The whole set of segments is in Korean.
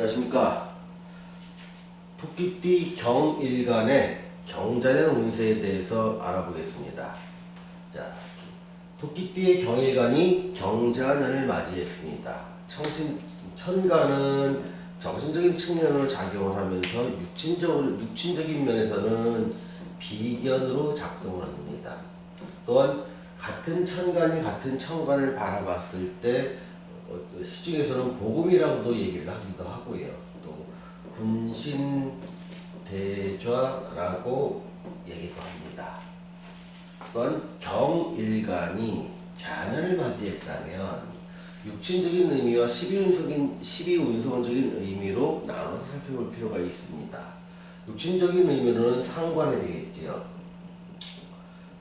안녕하십니까. 토끼띠 경일간의 경자년 운세에 대해서 알아보겠습니다. 자, 토끼띠의 경일간이 경자년을 맞이했습니다. 청신, 천간은 정신적인 측면으로 작용을 하면서 육신적으로, 육신적인 면에서는 비견으로 작동을 합니다. 또한 같은 천간이 같은 천간을 바라봤을 때 어, 시중에서는 복음이라고도 얘기를 하기도 하고요. 또 군신대좌라고 얘기도 합니다. 또한 경일간이 자년을 맞이했다면 육신적인 의미와 12운석인, 12운석적인 의미로 나눠서 살펴볼 필요가 있습니다. 육신적인 의미로는 상관이 되겠지요.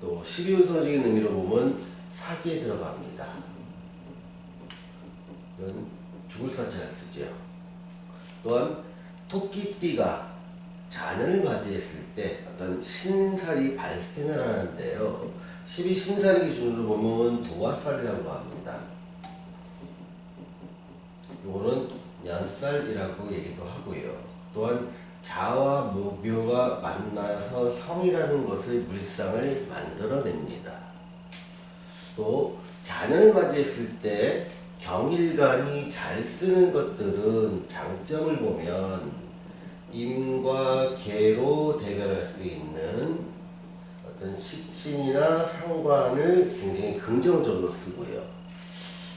또 12운석적인 의미로 보면 사지에 들어갑니다. 이건 죽을 사자를 쓰죠. 또한 토끼띠가 자녀를 맞이했을 때 어떤 신살이 발생을 하는데요. 12 신살의 기준으로 보면 도화살이라고 합니다. 요거는 년살이라고 얘기도 하고요. 또한 자와 묘가 만나서 형이라는 것을 물상을 만들어냅니다. 또 자녀를 맞이했을 때 경일간이 잘 쓰는 것들은 장점을 보면 임과 개로 대별할 수 있는 어떤 식신이나 상관을 굉장히 긍정적으로 쓰고요.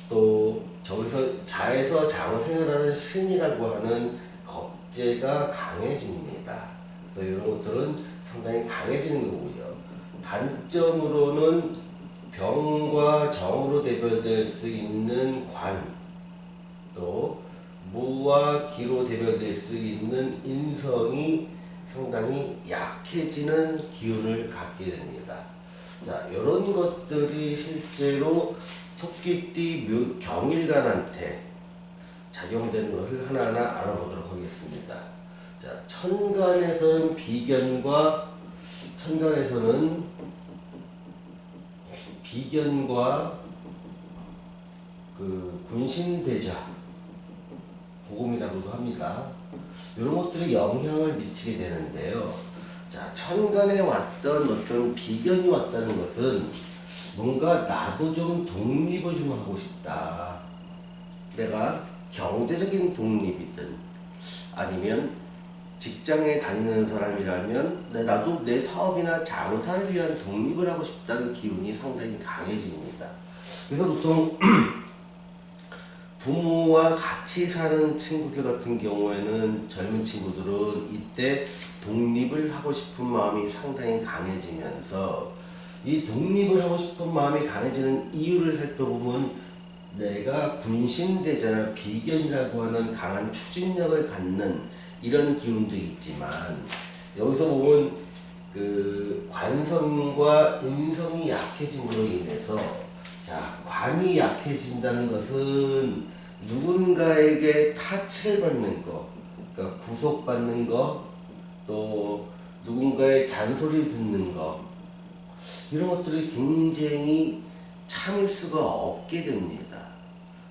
또 저기서 자에서 장생을 하는 신이라고 하는 겁재가 강해집니다. 그래서 이런 것들은 상당히 강해지는 거고요. 단점으로는 병과 정으로 대별될 수 있는 관, 또 무와 기로 대별될 수 있는 인성이 상당히 약해지는 기운을 갖게 됩니다. 자, 이런 것들이 실제로 토끼띠 묘, 경일간한테 작용되는 것을 하나하나 알아보도록 하겠습니다. 자, 천간에서는 비견과 천간에서는 비견과 그 군신대자 복음이라고도 합니다. 이런 것들이 영향을 미치게 되는데요. 자, 천간에 왔던 어떤 비견이 왔다는 것은 뭔가 나도 좀 독립을 좀 하고 싶다. 내가 경제적인 독립이든 아니면 직장에 다니는 사람이라면 나도 내 사업이나 장사를 위한 독립을 하고 싶다는 기운이 상당히 강해집니다. 그래서 보통 부모와 같이 사는 친구들 같은 경우에는 젊은 친구들은 이때 독립을 하고 싶은 마음이 상당히 강해지면서 이 독립을 하고 싶은 마음이 강해지는 이유를 살펴보면 내가 분신대잖아 비견이라고 하는 강한 추진력을 갖는 이런 기운도 있지만 여기서 보면 그 관성과 인성이 약해짐으로 인해서 자 관이 약해진다는 것은 누군가에게 타치를 받는 거, 그러니까 구속받는 거, 또 누군가의 잔소리 듣는 거 이런 것들이 굉장히 참을 수가 없게 됩니다.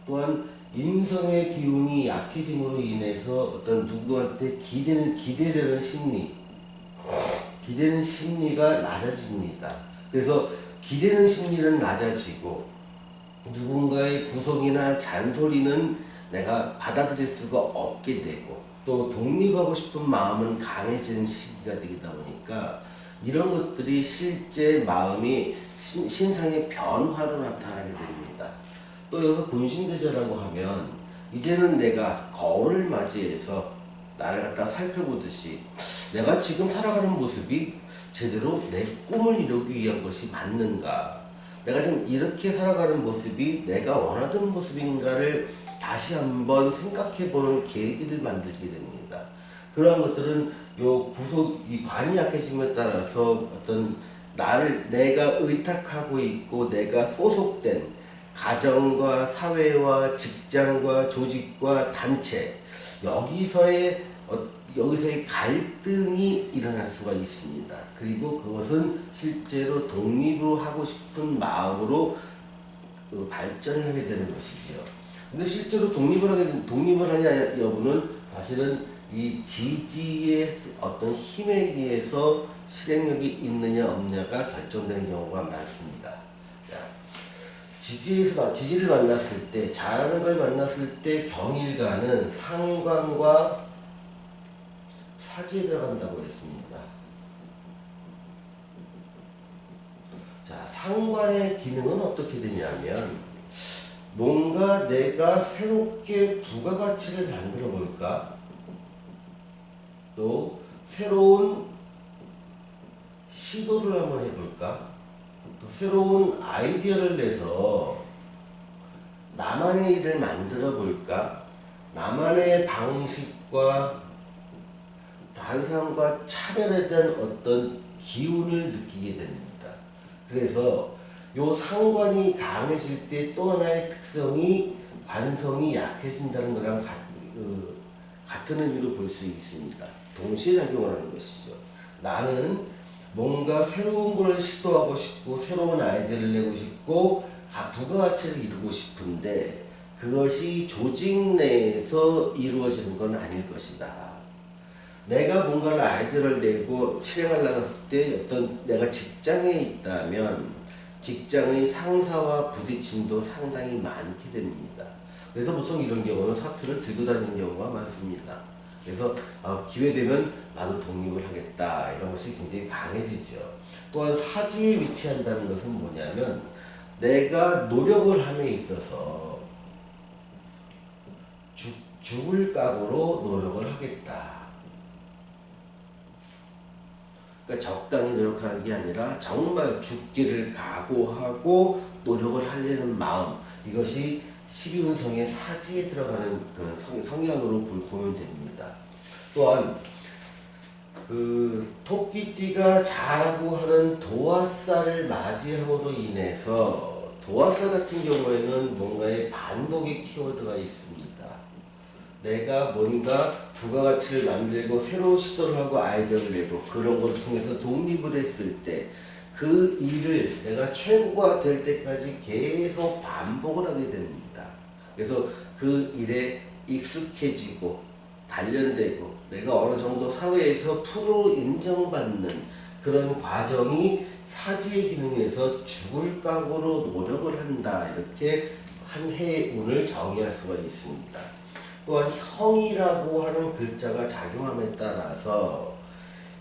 또한 인성의 기운이 약해짐으로 인해서 어떤 누구한테 기대는 기대려는 심리, 기대는 심리가 낮아집니다. 그래서 기대는 심리는 낮아지고 누군가의 구속이나 잔소리는 내가 받아들일 수가 없게 되고 또 독립하고 싶은 마음은 강해지는 시기가 되다 보니까 이런 것들이 실제 마음이 신, 신상의 변화로 나타나게 됩니다. 또 여기서 군신대자라고 하면 이제는 내가 거울을 맞이해서 나를 갖다 살펴보듯이 내가 지금 살아가는 모습이 제대로 내 꿈을 이루기 위한 것이 맞는가 내가 지금 이렇게 살아가는 모습이 내가 원하던 모습인가를 다시 한번 생각해 보는 계기를 만들게 됩니다. 그러한 것들은 요 구속, 이 관이 약해짐에 따라서 어떤 나를 내가 의탁하고 있고 내가 소속된 가정과 사회와 직장과 조직과 단체 여기서의 어, 여기서의 갈등이 일어날 수가 있습니다. 그리고 그것은 실제로 독립으로 하고 싶은 마음으로 그 발전을 하게 되는 것이지요. 근데 실제로 독립을 하게 된, 독립을 하냐 여부는 사실은 이 지지의 어떤 힘에 의해서 실행력이 있느냐 없느냐가 결정되는 경우가 많습니다. 자, 지지에서 마- 지지를 만났을 때 잘하는 걸 만났을 때 경일가는 상관과 사지에 들어간다고 했습니다. 자, 상관의 기능은 어떻게 되냐면 뭔가 내가 새롭게 부가가치를 만들어 볼까? 또 새로운 시도를 한번 해볼까? 또 새로운 아이디어를 내서 나만의 일을 만들어 볼까? 나만의 방식과 다른 사람과 대한 어떤 기운을 느끼게 됩니다. 그래서 요 상관이 강해질 때 또 하나의 특성이 관성이 약해진다는 거랑 같, 그, 같은 의미로 볼 수 있습니다. 동시에 작용을 하는 것이죠. 나는 뭔가 새로운 걸 시도하고 싶고 새로운 아이디어를 내고 싶고 가- 부가가치를 이루고 싶은데 그것이 조직 내에서 이루어지는 건 아닐 것이다. 내가 뭔가를 아이디어를 내고 실행을 나갔을 때 어떤 내가 직장에 있다면 직장의 상사와 부딪힘도 상당히 많게 됩니다. 그래서 보통 이런 경우는 사표를 들고 다니는 경우가 많습니다. 그래서 어, 기회 되면 나도 독립을 하겠다 이런 것이 굉장히 강해지죠. 또한 사지에 위치한다는 것은 뭐냐면 내가 노력을 함에 있어서 죽, 죽을 각오로 노력을 하겠다. 그러니까 적당히 노력하는 게 아니라 정말 죽기를 각오하고 노력을 하려는 마음 이것이 십이운성의 사지에 들어가는 그런 성, 성향으로 볼- 보면 됩니다. 또한 그 토끼띠가 잘하고 하는 도화살을 맞이함으로 인해서 도화살 같은 경우에는 뭔가의 반복의 키워드가 있습니다. 내가 뭔가 부가가치를 만들고 새로운 시도를 하고 아이디어를 내고 그런 걸 통해서 독립을 했을 때 그 일을 내가 최고가 될 때까지 계속 반복을 하게 됩니다. 그래서 그 일에 익숙해지고 단련되고 내가 어느 정도 사회에서 프로 인정받는 그런 과정이 사지의 기능에서 죽을 각오로 노력을 한다 이렇게 한 해의 운을 정의할 수가 있습니다. 또한 형이라고 하는 글자가 작용함에 따라서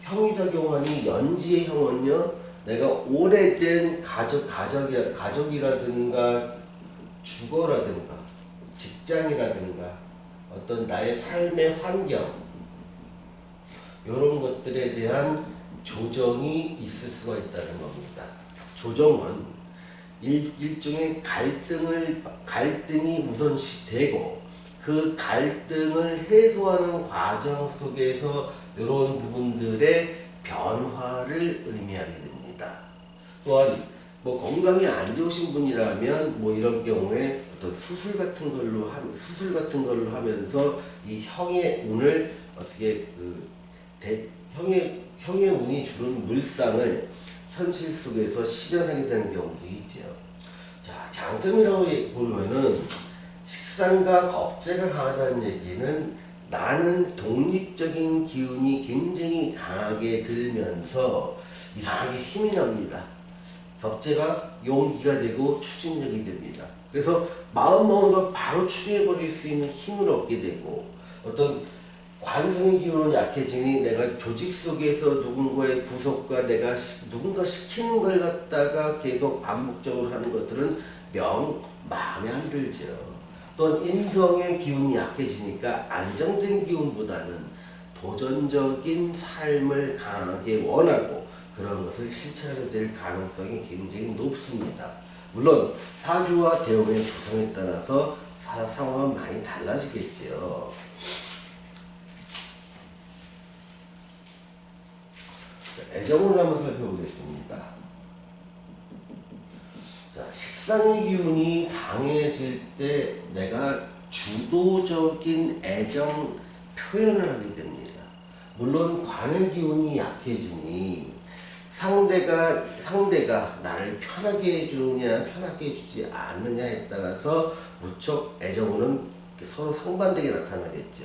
형이 작용하니 연지의 형은요 내가 오래된 가족 가족이 가족이라든가 주거라든가 직장이라든가 어떤 나의 삶의 환경 이런 것들에 대한 조정이 있을 수가 있다는 겁니다. 조정은 일, 일종의 갈등을 갈등이 우선시되고 그 갈등을 해소하는 과정 속에서 이런 부분들의 변화를 의미하게 됩니다. 또한 뭐 건강이 안 좋으신 분이라면 뭐 이런 경우에 어떤 수술 같은 걸로 함 수술 같은 걸로 하면서 이 형의 운을 어떻게 그 대, 형의 형의 운이 주는 물상을 현실 속에서 실현하게 되는 경우도 있죠. 자 장점이라고 보면은 식상과 겁재가 강하다는 얘기는 나는 독립적인 기운이 굉장히 강하게 들면서 이상하게 힘이 납니다. 격제가 용기가 되고 추진력이 됩니다. 그래서 마음 먹은 거 바로 추진해 버릴 수 있는 힘을 얻게 되고 어떤 관성의 기운은 약해지니 내가 조직 속에서 누군가의 구속과 내가 시- 누군가 시키는 걸 갖다가 계속 반복적으로 하는 것들은 명 마음에 안 들죠. 또한 인성의 기운이 약해지니까 안정된 기운보다는 도전적인 삶을 강하게 원하고 그런 것을 실천하게 될 가능성이 굉장히 높습니다. 물론 사주와 대운의 구성에 따라서 사- 상황은 많이 달라지겠지요. 자, 애정을 한번 살펴보겠습니다. 자, 식상의 기운이 강해질 때 내가 주도적인 애정 표현을 하게 됩니다. 물론 관의 기운이 약해지니 상대가 상대가 나를 편하게 해주느냐 편하게 해주지 않느냐에 따라서 무척 애정은 서로 상반되게 나타나겠죠.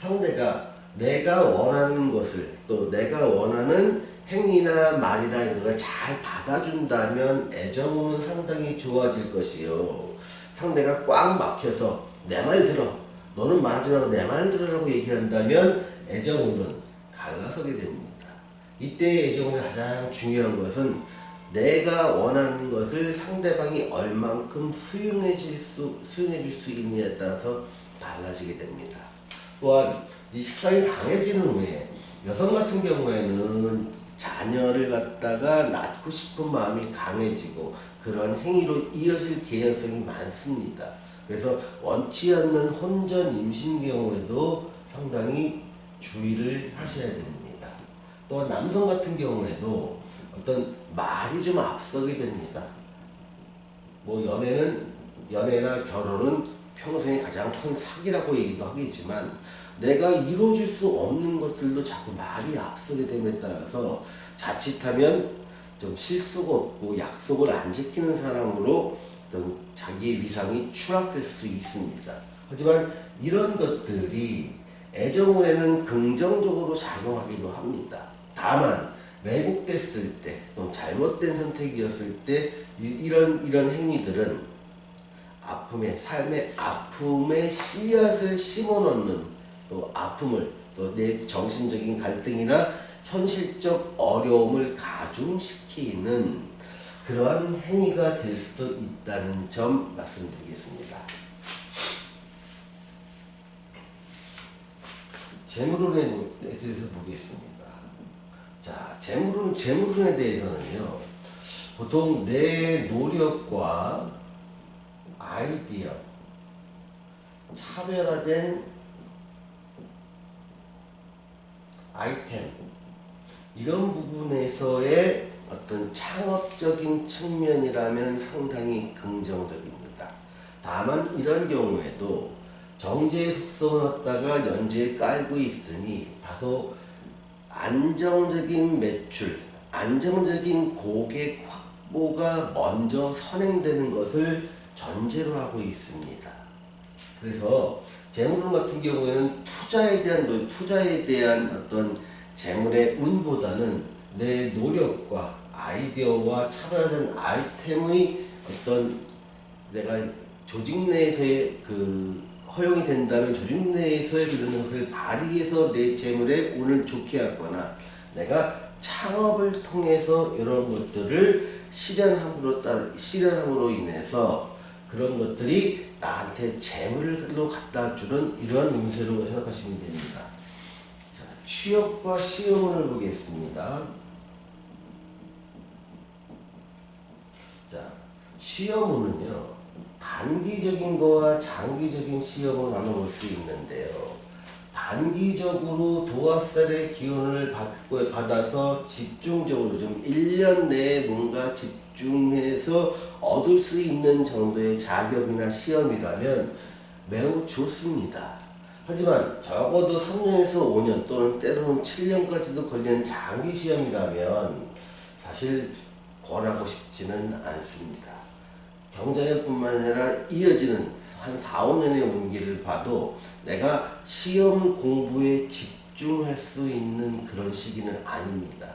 상대가 내가 원하는 것을 또 내가 원하는 행위나 말이나 이런 걸 잘 받아준다면 애정은 상당히 좋아질 것이요. 상대가 꽉 막혀서 내 말 들어. 너는 말하지 말고 내 말 들으라고 얘기한다면 애정은 갈라서게 됩니다. 이때 애정의 가장 중요한 것은 내가 원하는 것을 상대방이 얼만큼 수용해 줄 수, 수용해 줄 수 있느냐에 따라서 달라지게 됩니다. 또한 이 식상이 강해지는 후에 여성 같은 경우에는 자녀를 갖다가 낳고 싶은 마음이 강해지고 그런 행위로 이어질 개연성이 많습니다. 그래서 원치 않는 혼전 임신 경우에도 상당히 주의를 하셔야 됩니다. 또한 남성 같은 경우에도 어떤 말이 좀 앞서게 됩니다. 뭐 연애는 연애나 결혼은 평생에 가장 큰 사기라고 얘기도 하겠지만 내가 이루어질 수 없는 것들도 자꾸 말이 앞서게 됨에 따라서 자칫하면 좀 실수가 없고 약속을 안 지키는 사람으로 어떤 자기의 위상이 추락될 수 있습니다. 하지만 이런 것들이 애정운에는 긍정적으로 작용하기도 합니다. 다만 왜곡됐을 때, 또 잘못된 선택이었을 때 이- 이런 이런 행위들은 아픔의 삶의 아픔의 씨앗을 심어놓는 또 아픔을 또 내 정신적인 갈등이나 현실적 어려움을 가중시키는 그러한 행위가 될 수도 있다는 점 말씀드리겠습니다. 재물운에 대해서 보겠습니다. 자, 재물운, 재물운에 대해서는요, 보통 내 노력과 아이디어, 차별화된 아이템, 이런 부분에서의 어떤 창업적인 측면이라면 상당히 긍정적입니다. 다만 이런 경우에도 정제의 속성을 갖다가 연재에 깔고 있으니 다소 안정적인 매출, 안정적인 고객 확보가 먼저 선행되는 것을 전제로 하고 있습니다. 그래서 재물운 같은 경우에는 투자에 대한 노- 투자에 대한 어떤 재물의 운보다는 내 노력과 아이디어와 차별화된 아이템의 어떤 내가 조직 내에서의 그 허용이 된다면 조직 내에서의 그런 것을 발휘해서 내 재물에 운을 좋게 하거나 내가 창업을 통해서 이런 것들을 실현함으로 따 실현함으로 인해서 그런 것들이 나한테 재물로 갖다 주는 이러한 운세로 생각하시면 됩니다. 자, 취업과 시험을 보겠습니다. 자, 시험은요, 단기적인 거와 장기적인 시험을 나눠볼 수 있는데요. 단기적으로 도화살의 기운을 받고, 받아서 집중적으로 좀 1년 내에 뭔가 집중해서 얻을 수 있는 정도의 자격이나 시험이라면 매우 좋습니다. 하지만 적어도 3년에서 5년 또는 때로는 7년까지도 걸리는 장기 시험이라면 사실 권하고 싶지는 않습니다. 경자년뿐만 아니라 이어지는 한 4, 5년의 운기를 봐도 내가 시험 공부에 집중할 수 있는 그런 시기는 아닙니다.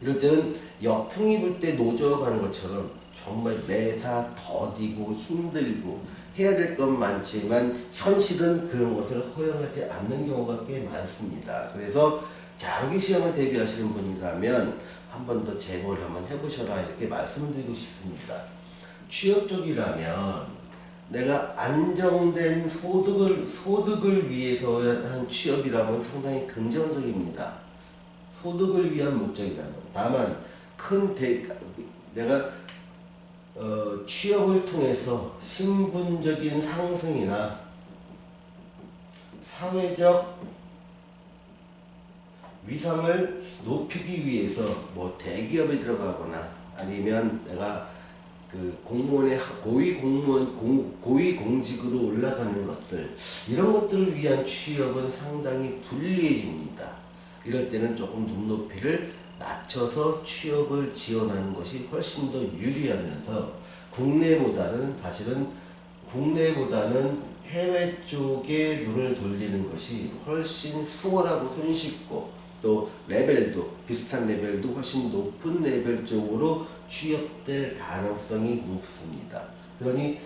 이럴 때는 역풍이 불 때 노져가는 것처럼 정말 매사 더디고 힘들고 해야 될 건 많지만 현실은 그런 것을 허용하지 않는 경우가 꽤 많습니다. 그래서 장기 시험을 대비하시는 분이라면 한 번 더 제보를 한번 해보셔라 이렇게 말씀드리고 싶습니다. 취업 쪽이라면 내가 안정된 소득을 소득을 위해서 한 취업이라면 상당히 긍정적입니다. 소득을 위한 목적이라면 다만 큰 대, 내가 어, 취업을 통해서 신분적인 상승이나 사회적 위상을 높이기 위해서 뭐 대기업에 들어가거나 아니면 내가 그 공무원의 하- 고위 공무원 공, 고위 공직으로 올라가는 것들 이런 것들을 위한 취업은 상당히 불리해집니다. 이럴 때는 조금 눈높이를 낮춰서 취업을 지원하는 것이 훨씬 더 유리하면서 국내보다는 사실은 국내보다는 해외 쪽에 눈을 돌리는 것이 훨씬 수월하고 손쉽고 또 레벨도 비슷한 레벨도 훨씬 높은 레벨 쪽으로 취업될 가능성이 높습니다. 그러니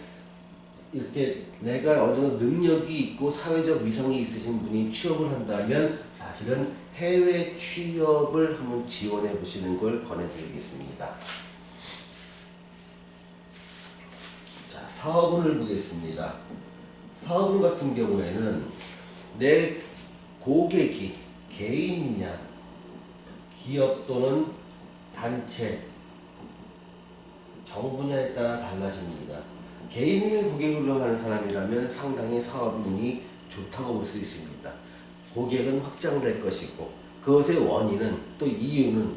이렇게 내가 어느 정도 능력이 있고 사회적 위상이 있으신 분이 취업을 한다면 사실은 해외 취업을 한번 지원해 보시는 걸 권해드리겠습니다. 자, 사업운을 보겠습니다. 사업운 같은 경우에는 내 고객이 개인이냐, 기업 또는 단체, 정부냐에 따라 달라집니다. 개인을 고객으로 하는 사람이라면 상당히 사업운이 좋다고 볼 수 있습니다. 고객은 확장될 것이고 그것의 원인은 또 이유는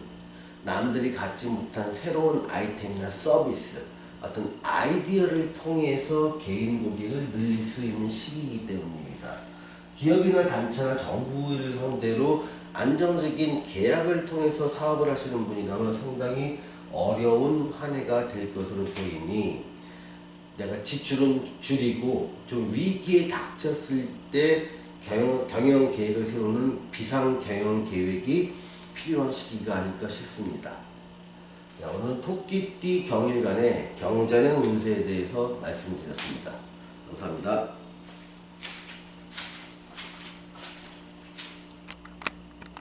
남들이 갖지 못한 새로운 아이템이나 서비스 어떤 아이디어를 통해서 개인 고객을 늘릴 수 있는 시기이기 때문입니다. 기업이나 단체나 정부를 상대로 안정적인 계약을 통해서 사업을 하시는 분이라면 상당히 어려운 한 해가 될 것으로 보이니 내가 지출은 줄이고 좀 위기에 닥쳤을 때 경영, 경영 계획을 세우는 비상 경영 계획이 필요한 시기가 아닐까 싶습니다. 자, 오늘은 토끼띠 경일간의 경자년 운세에 대해서 말씀드렸습니다. 감사합니다.